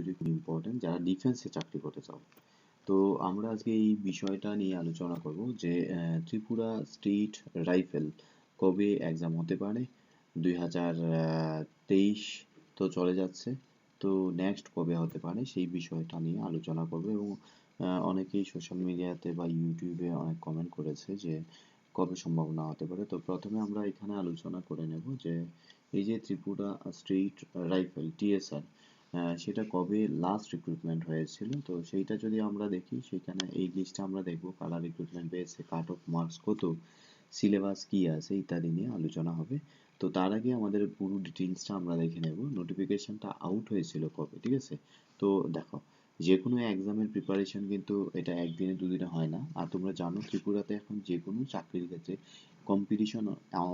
ভিডিওটি খুব ইম্পর্টেন্ট যারা ডিফেন্সে চাকরি করতে চাও। তো আমরা আজকে এই বিষয়টা নিয়ে আলোচনা করব যে ত্রিপুরা স্টেট রাইফেল কবে এক্সাম হতে পারে? দুই হাজার তেইশ তো চলে যাচ্ছে। তো নেক্সট কবে হতে পারে? সেই বিষয়টা নিয়ে আলোচনা করব এবং অনেকেই সোশ্যাল মিডিয়াতে বা ইউটিউবে অনেক কমেন্ট করেছে যে, কবে সম্ভাবনা হতে পারে? তো প্রথমে আমরা এখানে আলোচনা করে নেব যে, এই যে ত্রিপুরা স্টেট রাইফেল টিএসআর সেটা কবে লাস্ট রিক্রুটমেন্ট হয়েছিল? তো সেইটা যদি আমরা দেখি, সেখানে এই লিস্টটা আমরা দেখব কারা রিক্রুটমেন্ট পেয়েছে কাট অফ মার্কস কত সিলেবাস কি আছে, ইত্যাদি নিয়ে আলোচনা হবে। তো তার আগে আমাদের পুরো ডিটেলসটা আমরা দেখে নেব। নোটিফিকেশনটা আউট হয়েছিল কবে, ঠিক আছে? তো দেখো যে কোনো এক্সামের প্রিপারেশন কিন্তু এটা একদিনে দুদিনে হয় না। আর তোমরা জানো ত্রিপুরাতে এখন যে কোনো চাকরির ক্ষেত্রে কম্পিটিশন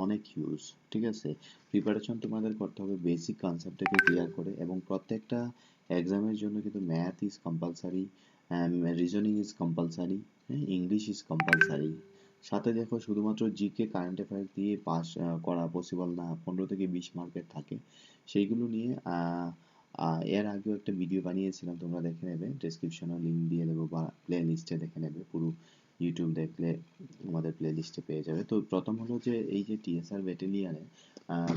অনেক হিউজ ঠিক আছে? প্রিপারেশন তোমাদের করতে হবে বেসিক কনসেপ্টটাকে ক্লিয়ার করে এবং প্রত্যেকটা এক্সামের জন্য কিন্তু math is compulsory reasoning is compulsory English is compulsory সাথে দেখো শুধুমাত্র জিকে কারেন্ট অ্যাফেয়ার্স দিয়ে পাস করা পসিবল না, পনেরো থেকে বিশ মার্কের থাকে। সেইগুলো নিয়ে এর আগেও একটা ভিডিও বানিয়েছিলাম, তোমরা দেখে নেবে। ডেসক্রিপশনে লিঙ্ক দিয়ে দেবো বা প্লে লিস্টে দেখে নেবে। পুরো ইউটিউব দেখলে আমাদের প্লে লিস্টে পেয়ে যাবে। তো প্রথম হলো যে, এই যে টিএসআর ব্যাটালিয়ানে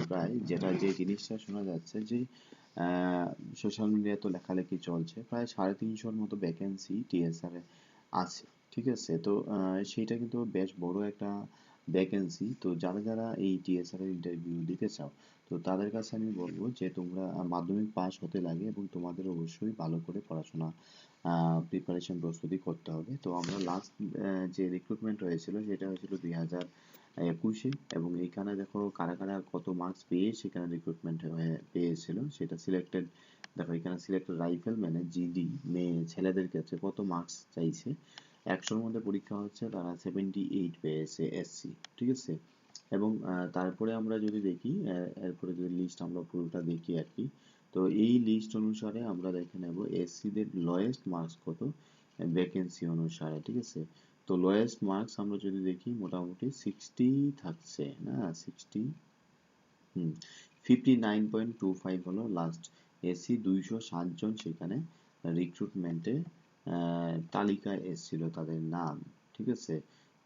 প্রায় যেটা যে জিনিসটা শোনা যাচ্ছে যে সোশ্যাল মিডিয়া তো লেখালেখি চলছে, প্রায় সাড়ে তিনশোর মতো ভ্যাকেন্সি টিএসআর এ আছে। ঠিক আছে? তো সেইটা কিন্তু বেশ বড় একটা ভ্যাকেন্সি তো যারা যারা এই টিএসআর এর ইন্টারভিউ দিতে চাও, তো তাদের কাছে আমি বলব যে তোমরা মাধ্যমিক পাস হতে লাগে এবং তোমাদের অবশ্যই ভালো করে পড়াশোনা প্রিপারেশন প্রস্তুতি করতে হবে। তো আমরা লাস্ট যে রিক্রুটমেন্ট হয়েছিল সেটা হয়েছিল দুই হাজার একুশে এবং এইখানে দেখো কারা কারা কত মার্কস পেয়ে সেখানে রিক্রুটমেন্ট পেয়েছিল। সেটা সিলেক্টেড দেখো এখানে সিলেক্টেড রাইফেল মানে জিডি মেয়ে, ছেলেদের ক্ষেত্রে কত মার্কস চাইছে। একশোর মধ্যে পরীক্ষা হচ্ছে, তারা সেভেন্টি এইট পেয়েছে এসসি ঠিক আছে? এবং তারপরে আমরা যদি দেখি এরপরে যদি লিস্ট আমরা পুরোটা দেখি আর কি, তো এই লিস্ট অনুসারে আমরা দেখে নেব এসসিদের লয়েস্ট মার্কস কত ভ্যাকেন্সি অনুসারে, ঠিক আছে? তো লয়েস্ট মার্কস আমরা যদি দেখি, মোটামুটি সিক্সটি থাকছে, না? Sixty hmm fifty nine point two five হলো লাস্ট এসি দুইশো সাতজন সেখানে রিক্রুটমেন্টে তালিকায় এসেছিল তাদের নাম, ঠিক আছে?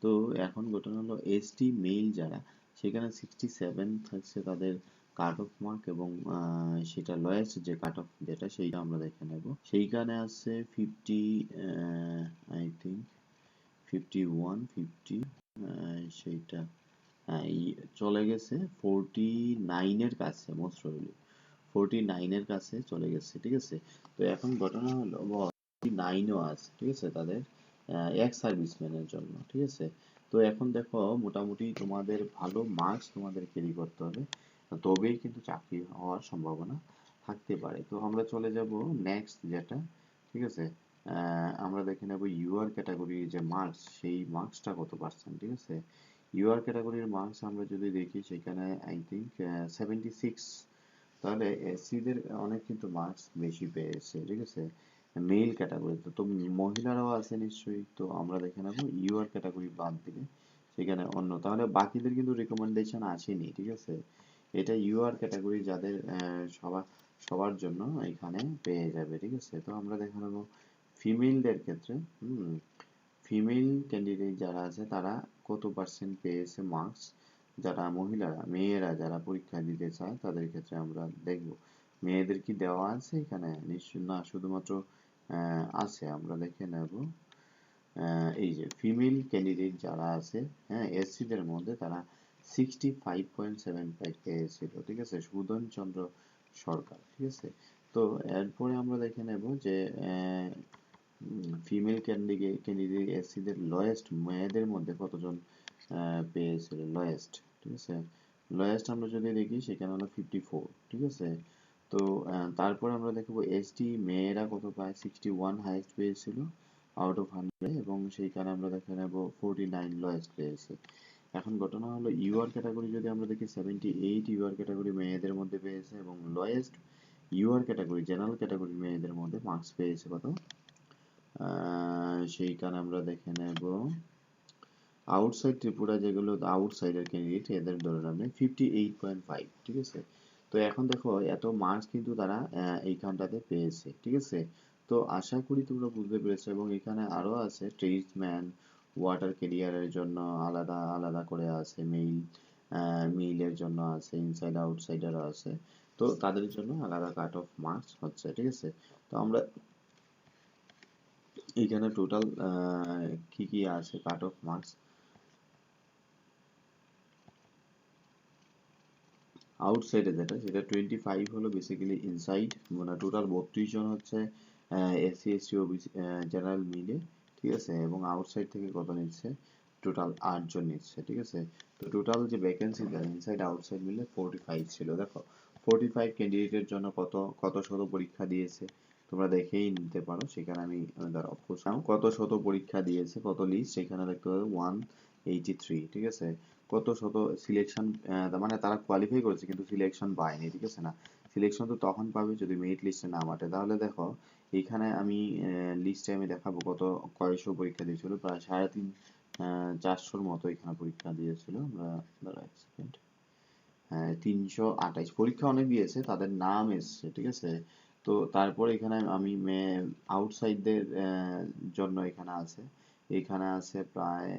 তো এখন ঘটনা হলো এসটি মেল যারা, সেখানে সিক্সটি সেভেন থাকছে তাদের কাট অফ মার্ক এবং সেটা লয়েস্ট যে কাট অফ যেটা সেইটা আমরা দেখে নেব। সেইখানে আছে fifty I think fifty one fifty সেইটা চলে গেছে ফোরটি নাইনের কাছে মোস্ট প্রবাবলি ফোরটি নাইনের কাছে চলে গেছে, ঠিক আছে? তো এখন ঘটনা হলো নাইনও আছে, ঠিক আছে? তাদের এক্স সার্ভিসম্যানের জন্য, ঠিক আছে? তো এখন দেখো, মোটামুটি তোমাদের ভালো মার্কস তোমাদের ক্যারি করতে হবে। তবেই কিন্তু চাকরি হওয়ার সম্ভাবনা থাকতে পারে। তো আমরা চলে যাব নেক্সট যেটা, ঠিক আছে? আমরা দেখে নেব ইউআর ক্যাটাগরির যে মার্কস সেই মার্কসটা কত পার্সেন্ট ঠিক আছে? ইউআর ক্যাটাগরির মার্কস আমরা যদি দেখি, সেখানে আই থিঙ্ক সেভেন্টি সিক্স তাহলে এসসিদের অনেক কিন্তু মার্কস বেশি পেয়েছে, ঠিক আছে? মেল ক্যাটাগরিতে তো। মহিলারাও আছে নিশ্চয়ই, তো আমরা দেখে নেব ইউআর ক্যাটাগরি বাদ দিলে সেখানে অন্য। তাহলে বাকিদের কিন্তু রেকমেন্ডেশন আসেনি ঠিক আছে? এটা ইউআর ক্যাটাগরি যাদের সবার সবার জন্য এখানে পেয়ে যাবে, ঠিক আছে? তো আমরা দেখে নেব ফিমেলদের ক্ষেত্রে, হুম ফিমেল ক্যান্ডিডেট যারা আছে, তারা কত পার্সেন্ট পেয়েছে মার্কস যারা মহিলারা, মেয়েরা যারা পরীক্ষা দিতে চায়, তাদের ক্ষেত্রে আমরা দেখব। মেয়েদের কি দেওয়া আছে এখানে? নিশ্চয়, না, শুধুমাত্র আছে, আমরা দেখে নেব। এই যে ফিমেল ক্যান্ডিডেট যারা আছে হ্যাঁ এসসিদের মধ্যে তারা sixty five point seven five পেয়েছিল, ঠিক আছে? সুদন চন্দ্র সরকার, ঠিক আছে? তো এরপরে আমরা দেখে নেব যে ফিমেল ক্যান্ডিডেট ক্যান্ডিডেট এসসিদের লয়েস্ট মেয়েদের মধ্যে কতজন পেয়েছিল? লয়েস্ট ঠিক আছে? লয়েস্ট আমরা যদি দেখি, সেখানে হলো ফিফটি ফোর ঠিক আছে? তো তারপরে আমরা দেখব এসটি মেয়েরা কত পায়? সিক্সটি ওয়ান হাইয়েস্ট পেয়েছিল আউট অফ হান্ড্রেড এবং সেইখানে আমরা দেখে নেব ফোরটি নাইন লয়েস্ট পেয়েছে। এখন ঘটনা হলো ইউআর ক্যাটাগরি যদি আমরা দেখি সেভেন্টি এইট ইউআর ক্যাটাগরি মেয়েদের মধ্যে পেয়েছে, এবং lowest UR category general category মেয়েদের মধ্যে মার্কস পেয়েছে কত? সেইখানে আমরা দেখে নেব আউটসাইড ত্রিপুরা যেগুলো আউটসাইডার ক্যান্ডিডেট এদের ধরে নেবে ফিফটি এইট পয়েন্ট ফাইভ ঠিক আছে? তো এখন দেখো এত মার্কস কিন্তু তারা এইখানটাতে পেয়েছে, ঠিক আছে? তো আশা করি তোমরা বুঝতে পেরেছ এবং এখানে আরও আছে ট্রেডসম্যান ওয়াটার ক্যারিয়ারের জন্য আলাদা আলাদা করে আছে মেইল মেইলের জন্য আছে ইনসাইড আউটসাইডারও আছে। তো তাদের জন্য আলাদা কাট অফ মার্কস হচ্ছে, ঠিক আছে? তো আমরা এখানে টোটাল কি কি আছে কাট অফ মার্কস আউটসাইডে যেটা, সেটা টোয়েন্টি ফাইভ হলো বেসিক্যালি ইনসাইড মানে টোটাল বত্রিশ জন হচ্ছে এসসি এসসি ওবিসি জেনারেল মিলে, ঠিক আছে? এবং আউটসাইড থেকে কত নিচ্ছে? টোটাল আটজন নিচ্ছে, ঠিক আছে? তো টোটাল যে ভ্যাকেন্সি ইনসাইড আউটসাইড মিলে ফোরটি ফাইভ ছিল। দেখো ফোরটি ফাইভ ক্যান্ডিডেটের জন্য কত কত শত পরীক্ষা দিয়েছে? তোমরা দেখেই নিতে পারো। সেখানে আমি দাঁড়াও খুঁজলাম কত শত পরীক্ষা দিয়েছে, কত লিস্ট সেখানে দেখতে পাবে ওয়ান এইটি থ্রি ঠিক আছে? কত শত সিলেকশন মানে তারা কোয়ালিফাই করেছে, কিন্তু সিলেকশন পায়নি, ঠিক আছে না? সিলেকশন তো তখন পাবে যদি মেরিট লিস্টে না মাঠে। তাহলে দেখো, এখানে আমি লিস্টে আমি দেখাবো কত কয়শো পরীক্ষা দিয়েছিল, প্রায় সাড়ে তিন চারশোর মতো এখানে পরীক্ষা দিয়েছিল। আমরা দাঁড়া এক সেকেন্ড তিনশো আঠাইশ। পরীক্ষা অনেক দিয়েছে, তাদের নাম এসছে, ঠিক আছে? তো তারপর এখানে আমি আউটসাইডদের জন্য এখানে আছে। এখানে আছে প্রায়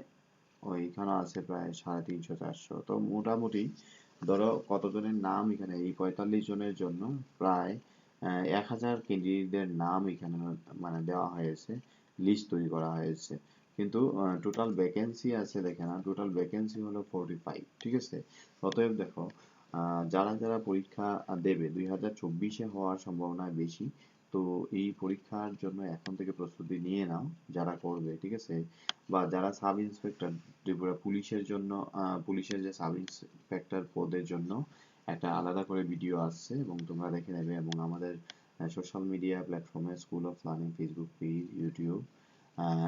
ওইখানে আছে প্রায় সাড়ে তিনশো, চারশো। তো মোটামুটি ধরো কতজনের নাম এখানে? এই পঁয়তাল্লিশ জনের জন্য প্রায় এক হাজার ক্যান্ডিডেটদের নাম এখানে মানে দেওয়া হয়েছে লিস্ট তৈরি করা হয়েছে। কিন্তু টোটাল ভ্যাকেন্সি আছে দেখে না টোটাল ভ্যাকেন্সি হলো ফোরটি ফাইভ ঠিক আছে? অতএব দেখো যারা যারা পরীক্ষা দেবে, দুই হাজার চব্বিশে হওয়ার সম্ভাবনা বেশি। তো এই পরীক্ষার জন্য এখন থেকে প্রস্তুতি নিয়ে নাও যারা করবে, ঠিক আছে? বা যারা সাব ইন্সপেক্টর ত্রিপুরা পুলিশের জন্য পুলিশের যে সাব ইন্সপেক্টর পদের জন্য একটা আলাদা করে ভিডিও আসছে এবং তোমরা দেখে নেবে এবং আমাদের সোশ্যাল মিডিয়া প্ল্যাটফর্মে school of learning Facebook page YouTube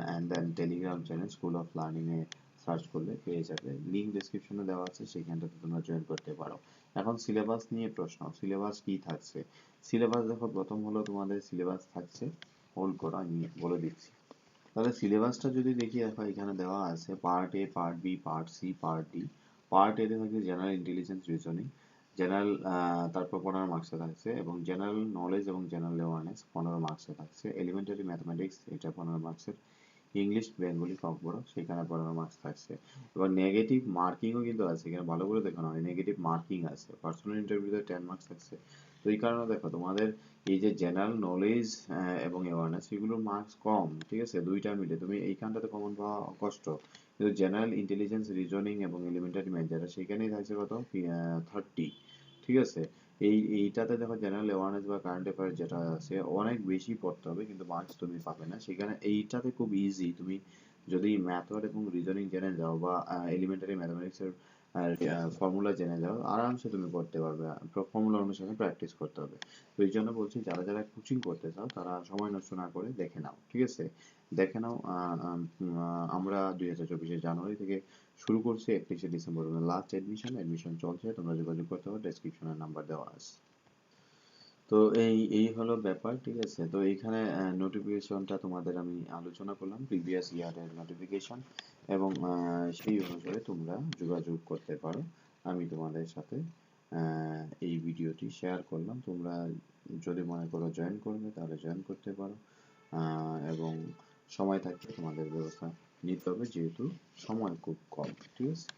and then Telegram channel school of learning এ সার্চ করলে পেয়ে যাবে। লিঙ্ক ডেসক্রিপশনে দেওয়া আছে সেখানটাতে তোমরা জয়েন করতে পারো। এখন সিলেবাস নিয়ে প্রশ্ন সিলেবাস কি থাকছে? সিলেবাস দেখো, প্রথম হলো তোমাদের সিলেবাস থাকছে হোল্ড করো আমি বলে দিচ্ছি। তাহলে সিলেবাসটা যদি দেখি, দেখো এখানে দেওয়া আছে part A part B part C part D part এতে থাকছে জেনারেল ইন্টেলিজেন্স রিজনিং জেনারেল তারপর পনেরো মার্কসে থাকছে এবং জেনারেল নলেজ এবং জেনারেল অ্যাওয়ারনেস পনেরো মার্কসে থাকছে। এলিমেন্টারি ম্যাথমেটিক্স এটা পনেরো মার্কসের ইংলিশ বেঙ্গলি পড়ো সেখানে পনেরো মার্কস থাকছে। এবার নেগেটিভ মার্কিংও কিন্তু আছে, এখানে ভালো করে দেখো না নেগেটিভ মার্কিং আছে পার্সোনাল ইন্টারভিউতে টেন মার্কস থাকছে। তো এই কারণে দেখো তোমাদের এই যে জেনারেল নলেজ এবং অ্যাওয়ারনেস এগুলোর মার্কস কম, ঠিক আছে? দুইটা মিলে। তুমি এইখানটাতে কমন পাওয়া কষ্ট। কিন্তু জেনারেল ইন্টেলিজেন্স রিজনিং এবং এলিমেন্টারি ম্যাথ যেটা সেখানেই থাকছে কত? থার্টি ঠিক আছে? এই এইটাতে দেখো জেনারেল অ্যাওয়ারনেস বা কারেন্ট অ্যাফেয়ার যেটা আছে অনেক বেশি পড়তে হবে কিন্তু মার্কস তুমি পাবে না। সেখানে এইটাতে খুব ইজি তুমি যদি ম্যাথড এবং রিজনিং জেনে যাও বা এলিমেন্টারি ম্যাথমেটিক্সের ফর্মুলা জেনে যাও আরামসে তুমি করতে পারবে। ফর্মুলা অনুসারে প্র্যাকটিস করতে হবে। তো এই জন্য বলছি যারা যারা কোচিং করতে চাও তারা সময় নষ্ট না করে দেখে নাও ঠিক আছে? দেখে নাও আমরা দুই হাজার চব্বিশে জানুয়ারি থেকে শুরু করছি একত্রিশে ডিসেম্বর লাস্ট এডমিশন এডমিশন চলছে, তোমরা যোগাযোগ করতে হবে ডেসক্রিপশনে নাম্বার দেওয়া আছে। তো এই এই হলো ব্যাপার, ঠিক আছে? তো এখানে নোটিফিকেশনটা তোমাদের আমি আলোচনা করলাম প্রিভিয়াস ইয়ারের নোটিফিকেশন এবং সেই অনুসারে তোমরা যোগাযোগ করতে পারো। আমি তোমাদের সাথে এই ভিডিওটি শেয়ার করলাম, তোমরা যদি মনে করো জয়েন করবে, তাহলে জয়েন করতে পারো। এবং সময় থাকতে তোমাদের ব্যবস্থা নিতে হবে যেহেতু সময় খুব কম ঠিক আছে?